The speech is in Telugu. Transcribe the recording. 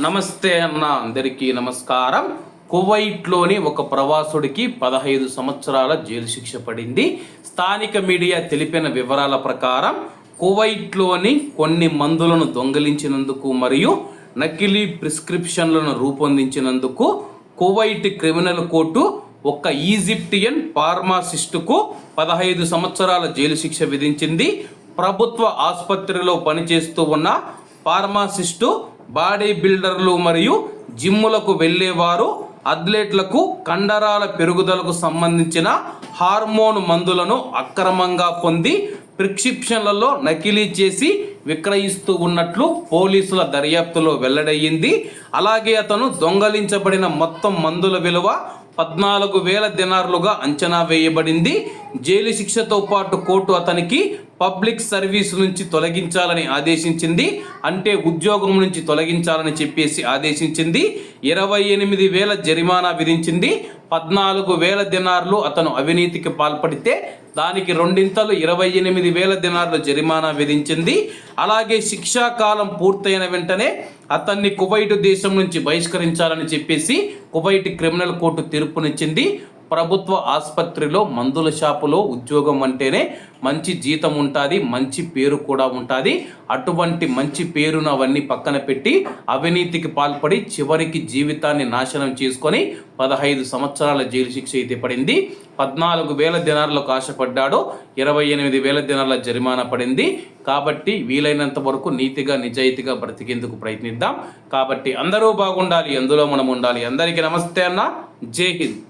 నమస్తే అన్న అందరికీ నమస్కారం. కువైట్లోని ఒక ప్రవాసుడికి పదహైదు సంవత్సరాల జైలు శిక్ష పడింది. స్థానిక మీడియా తెలిపిన వివరాల ప్రకారం కువైట్లోని కొన్ని మందులను దొంగిలించినందుకు మరియు నకిలీ ప్రిస్క్రిప్షన్లను రూపొందించినందుకు కువైట్ క్రిమినల్ కోర్టు ఒక ఈజిప్టియన్ ఫార్మాసిస్టుకు పదహైదు సంవత్సరాల జైలు శిక్ష విధించింది. ప్రభుత్వ ఆసుపత్రిలో పనిచేస్తూ ఉన్న ఫార్మాసిస్టు బాడీ బిల్డర్లు మరియు జిమ్ములకు వెళ్ళేవారు అథ్లెట్లకు కండరాల పెరుగుదలకు సంబంధించిన హార్మోన్ మందులను అక్రమంగా పొంది ప్రిస్క్రిప్షన్లలో నకిలీ చేసి విక్రయిస్తూ ఉన్నట్లు పోలీసుల దర్యాప్తులో వెల్లడయ్యింది. అలాగే అతను దొంగలించబడిన మొత్తం మందుల విలువ పద్నాలుగు వేల దినార్లుగా అంచనా వేయబడింది. జైలు శిక్షతో పాటు కోర్టు అతనికి పబ్లిక్ సర్వీస్ నుంచి తొలగించాలని ఆదేశించింది. అంటే ఉద్యోగం నుంచి తొలగించాలని చెప్పేసి ఆదేశించింది. ఇరవై ఎనిమిది వేల జరిమానా విధించింది. పద్నాలుగు వేల దినార్లు అతను అవినీతికి పాల్పడితే దానికి రెండింతలు ఇరవై ఎనిమిది వేల దినార్లు జరిమానా విధించింది. అలాగే శిక్షా కాలం పూర్తయిన వెంటనే అతన్ని కువైట్ దేశం నుంచి బహిష్కరించాలని చెప్పేసి కువైట్ క్రిమినల్ కోర్టు తీర్పునిచ్చింది. ప్రభుత్వ ఆసుపత్రిలో మందుల షాపులో ఉద్యోగం అంటేనే మంచి జీతం ఉంటుంది మంచి పేరు కూడా ఉంటుంది. అటువంటి మంచి పేరును అవన్నీ పక్కన పెట్టి అవినీతికి పాల్పడి చివరికి జీవితాన్ని నాశనం చేసుకొని పదహైదు సంవత్సరాల జైలు శిక్ష అయితే పడింది. పద్నాలుగు వేల దినార్లకు ఆశపడ్డాడు. ఇరవై ఎనిమిది వేల దినాల జరిమానా పడింది. కాబట్టి వీలైనంత వరకు నీతిగా నిజాయితీగా బ్రతికేందుకు ప్రయత్నిద్దాం. కాబట్టి అందరూ బాగుండాలి అందులో మనం ఉండాలి. అందరికీ నమస్తే అన్న. జై హింద్.